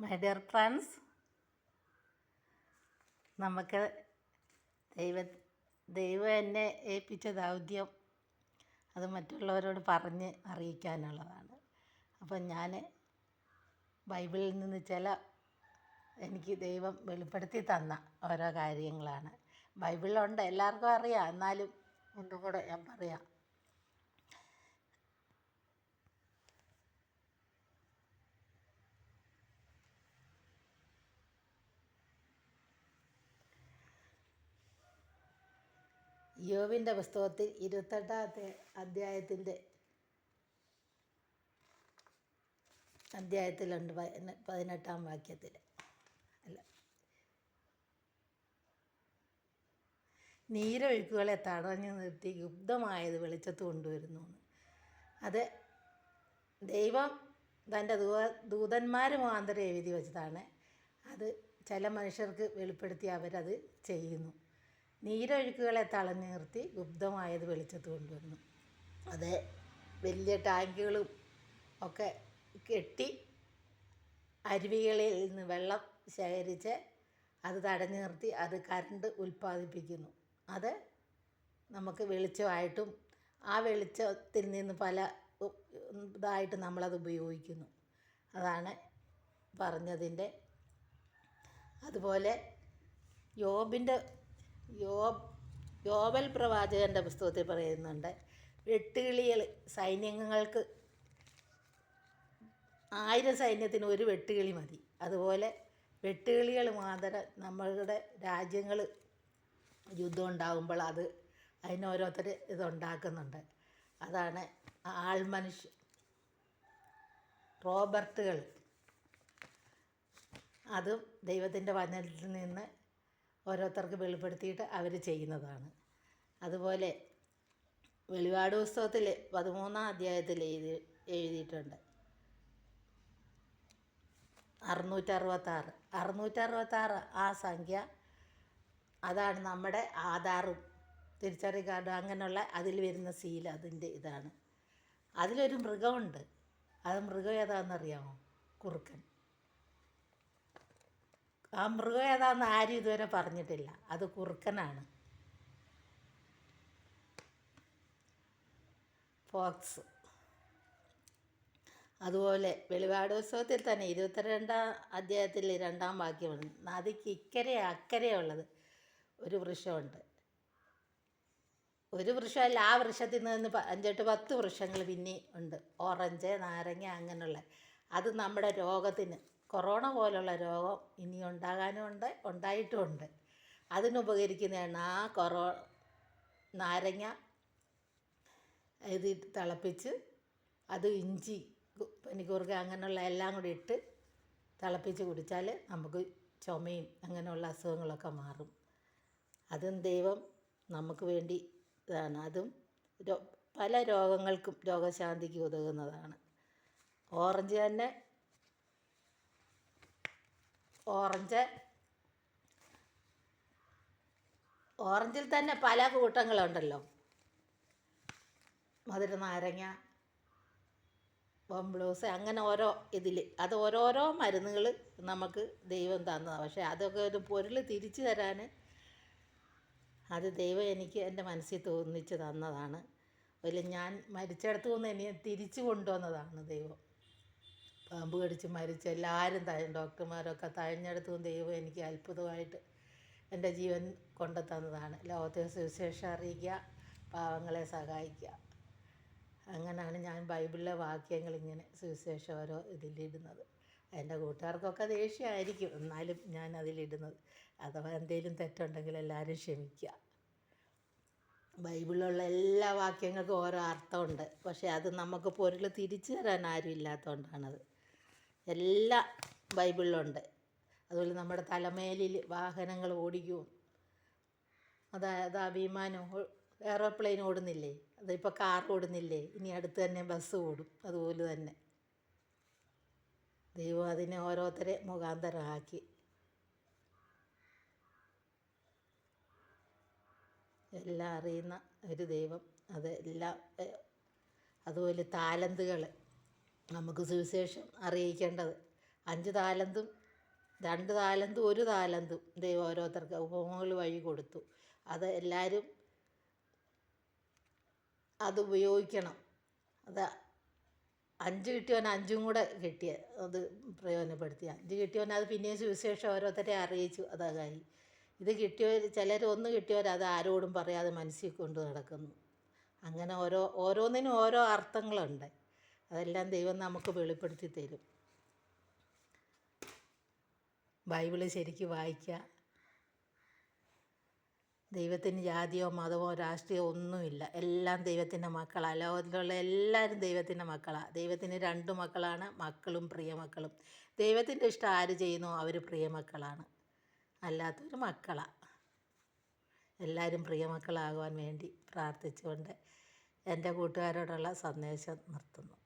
My dear friends നമുക്ക് ദൈവ ദൈവം എന്നെ ഏൽപ്പിച്ച ദൗത്യം അത് മറ്റുള്ളവരോട് പറഞ്ഞ് അറിയിക്കാനുള്ളതാണ്. അപ്പം ഞാൻ ബൈബിളിൽ നിന്ന് ചില എനിക്ക് ദൈവം വെളിപ്പെടുത്തി തന്ന ഓരോ കാര്യങ്ങളാണ്. ബൈബിളുണ്ട് എല്ലാവർക്കും അറിയാം. എന്നാലും ഒന്നും കൂടെ ഞാൻ പറയാം. യോബിന്റെ പുസ്തകത്തിൽ ഇരുപത്തെട്ടാമത്തെ അധ്യായത്തിന്റെ അധ്യായത്തിലുണ്ട് പതിനെ- പതിനെട്ടാം വാക്യത്തിൽ അല്ല. നീരൊഴുക്കുകളെ തടഞ്ഞു നിർത്തി ഗുപ്തമായത് വെളിച്ചത്ത് കൊണ്ടുവരുന്നു അത് ദൈവം തന്റെ ദൂ ദൂതന്മാർ മുഖാന്തരം എഴുതി വെച്ചതാണ്. അത് ചില മനുഷ്യർക്ക് വെളിപ്പെടുത്തി അവരത് ചെയ്യുന്നു. നീരൊഴുക്കുകളെ തളഞ്ഞു നിർത്തി ഗുപ്തമായത് വെളിച്ചത്ത് കൊണ്ടുവന്നു. അത് വലിയ ടാങ്കുകളും ഒക്കെ കെട്ടി അരുവികളിൽ നിന്ന് വെള്ളം ശേഖരിച്ച് അത് തടഞ്ഞു നിർത്തി അത് കറണ്ട് ഉൽപ്പാദിപ്പിക്കുന്നു. അത് നമുക്ക് വെളിച്ചമായിട്ടും ആ വെളിച്ചത്തിൽ നിന്ന് പല ഇതായിട്ട് നമ്മളത് ഉപയോഗിക്കുന്നു. അതാണ് പറഞ്ഞതിന്റെ. അതുപോലെ യോബിന്റെ യോബ് യോവൽ പ്രവാചകന്റെ പുസ്തകത്തിൽ പറയുന്നുണ്ട് വെട്ടുകിളികൾ സൈന്യങ്ങൾക്ക് ആയിരം സൈന്യത്തിന് ഒരു വെട്ടുകിളി മതി. അതുപോലെ വെട്ടുകിളികൾ മാത്രം നമ്മളുടെ രാജ്യങ്ങൾ യുദ്ധം ഉണ്ടാകുമ്പോൾ അത് അതിനോരോരുത്തർ ഇതുണ്ടാക്കുന്നുണ്ട് അതാണ് ആൾ മനുഷ്യ റോബർട്ടുകൾ. അതും ദൈവത്തിന്റെ വചനത്തിൽ നിന്ന് ഓരോരുത്തർക്ക് വെളിപ്പെടുത്തിയിട്ട് അവർ ചെയ്യുന്നതാണ്. അതുപോലെ വെളിപാട് പുസ്തകത്തിൽ പതിമൂന്നാം അധ്യായത്തിൽ എഴുതി എഴുതിയിട്ടുണ്ട്. അറുന്നൂറ്ററുപത്താറ്. അറുന്നൂറ്ററുപത്താറ് ആ സംഖ്യ അതാണ് നമ്മുടെ ആധാറും. തിരിച്ചറി കാർഡും അങ്ങനെയുള്ള അതിൽ വരുന്ന സീൽ അതിന്റെ ഇതാണ്. അതിലൊരു മൃഗമുണ്ട്. അത് മൃഗം ഏതാണെന്നറിയാമോ? കുറുക്കൻ. ആ മൃഗം ഏതാണെന്ന് ആരും ഇതുവരെ പറഞ്ഞിട്ടില്ല. അത് കുറുക്കനാണ്. ഫോക്സ്. അതുപോലെ വെളിപാട് ഉത്സവത്തിൽ തന്നെ ഇരുപത്തിരണ്ടാം അധ്യായത്തിൽ രണ്ടാം വാക്യമുണ്ട് നദിക്ക് ഇക്കരെ അക്കരെ ഉള്ളത് ഒരു വൃക്ഷമുണ്ട് ഒരു വൃക്ഷമല്ല ആ വൃക്ഷത്തിൽ നിന്ന് അഞ്ചെട്ട് പത്ത് വൃക്ഷങ്ങൾ പിന്നെ ഉണ്ട്. ഓറഞ്ച് നാരങ്ങ അങ്ങനെയുള്ള. അത് നമ്മുടെ രോഗത്തിന് കൊറോണ പോലുള്ള രോഗം ഇനി ഉണ്ടാകാനുമുണ്ട് ഉണ്ടായിട്ടുമുണ്ട്. അതിനുപകരിക്കുന്നതാണ് ആ കൊറോ നാരങ്ങ ഇത് തിളപ്പിച്ച് അത് ഇഞ്ചി പനിക്കൂർക്ക അങ്ങനെയുള്ള എല്ലാം കൂടി ഇട്ട് തിളപ്പിച്ച് കുടിച്ചാൽ നമുക്ക് ചുമയും അങ്ങനെയുള്ള അസുഖങ്ങളൊക്കെ മാറും. അതും ദൈവം നമുക്ക് വേണ്ടി ഇതാണ്. അതും പല രോഗങ്ങൾക്കും രോഗശാന്തിക്ക് ഉതകുന്നതാണ്. ഓറഞ്ച് തന്നെ ഓറഞ്ച്. ഓറഞ്ചിൽ തന്നെ പല കൂട്ടങ്ങളുണ്ടല്ലോ. മധുര നാരങ്ങ ബംബ്ലൂസ് അങ്ങനെ ഓരോ ഇതിൽ അത് ഓരോരോ മരുന്നുകൾ നമുക്ക് ദൈവം തന്നതാണ് പക്ഷേ അതൊക്കെ ഒരു പൊരുൾ തിരിച്ചു തരാൻ അത് ദൈവം എനിക്ക് എന്റെ മനസ്സിൽ തോന്നിച്ച് തന്നതാണ്. അതിൽ ഞാൻ മരിച്ചിടത്തു നിന്ന് എന്നെ തിരിച്ചു കൊണ്ടുവന്നതാണ് ദൈവം. പാമ്പ് കടിച്ച് മരിച്ച എല്ലാവരും തഴ ഡോക്ടർമാരൊക്കെ തഴഞ്ഞെടുത്തു ദൈവം എനിക്ക് അത്ഭുതമായിട്ട് എന്റെ ജീവൻ കൊണ്ടു തന്നതാണ് ലോകത്തെ സുവിശേഷം അറിയിക്കുക പാവങ്ങളെ സഹായിക്കുക. അങ്ങനെയാണ് ഞാൻ ബൈബിളിലെ വാക്യങ്ങൾ ഇങ്ങനെ സുവിശേഷം ഓരോ ഇതിലിടുന്നത്. എന്റെ കൂട്ടുകാർക്കൊക്കെ ദേഷ്യമായിരിക്കും എന്നാലും ഞാൻ അതിലിടുന്നത്. അഥവാ എന്തെങ്കിലും തെറ്റുണ്ടെങ്കിൽ എല്ലാവരും ക്ഷമിക്കുക. ബൈബിളിലുള്ള എല്ലാ വാക്യങ്ങൾക്കും ഓരോ അർത്ഥമുണ്ട്. പക്ഷേ അത് നമുക്ക് പൊരുൾ തിരിച്ചു തരാൻ ആരും ഇല്ലാത്തതുകൊണ്ടാണത് എല്ലാ ബൈബിളിലുണ്ട്. അതുപോലെ നമ്മുടെ തലമേലിൽ വാഹനങ്ങൾ ഓടിക്കും. അതായത് ഓ- എയറോപ്ലെയിൻ ഓടുന്നില്ലേ? അതിപ്പോൾ കാർ ഓടുന്നില്ലേ? ഇനി അടുത്ത് തന്നെ ബസ് ഓടും. അതുപോലെ തന്നെ. ദൈവം അതിനെ ഓരോരുത്തരെ മുഖാന്തരമാക്കി എല്ലാം അറിയുന്ന ഒരു ദൈവം. അത് അതുപോലെ താലന്തുകൾ നമുക്ക് സുവിശേഷം അറിയിക്കേണ്ടത്. അഞ്ച് താലന്തും രണ്ട് താലന്തും ഒരു താലന്തും ദൈവം ഓരോരുത്തർക്ക് ഉപമകൾ വഴി കൊടുത്തു. അത് എല്ലാവരും അത് ഉപയോഗിക്കണം. അത് അഞ്ച് കിട്ടിയവൻ അഞ്ചും കൂടെ കിട്ടിയ അത് പ്രയോജനപ്പെടുത്തി. അഞ്ച് കിട്ടിയവൻ അത് പിന്നെയും സുവിശേഷം ഓരോരുത്തരെ അറിയിച്ചു അതായി ഇത് കിട്ടിയവർ ചിലർ ഒന്ന് കിട്ടിയവർ അത് ആരോടും പറയാതെ മനസ്സിൽ കൊണ്ട് നടക്കുന്നു. അങ്ങനെ ഓരോ ഓരോന്നിനും ഓരോ അർത്ഥങ്ങളുണ്ട്. അതെല്ലാം ദൈവം നമുക്ക് വെളിപ്പെടുത്തി തരും. ബൈബിൾ ശരിക്ക് വായിക്കുക. ദൈവത്തിന് ജാതിയോ മതമോ രാഷ്ട്രീയമോ ഒന്നുമില്ല. എല്ലാം ദൈവത്തിന്റെ മക്കളാണ് ലോകത്തിലുള്ള എല്ലാവരും ദൈവത്തിന്റെ മക്കളാണ് ദൈവത്തിന് രണ്ട് മക്കളാണ്. മക്കളും പ്രിയമക്കളും ദൈവത്തിന്റെ ഇഷ്ടം ആര് ചെയ്യുന്നു അവർ പ്രിയമക്കളാണ് അല്ലാത്തവർ മക്കളാണ് എല്ലാവരും പ്രിയമക്കളാകുവാൻ വേണ്ടി പ്രാർത്ഥിച്ചുകൊണ്ട് എന്റെ കൂട്ടുകാരോടുള്ള സന്ദേശം നിർത്തുന്നു.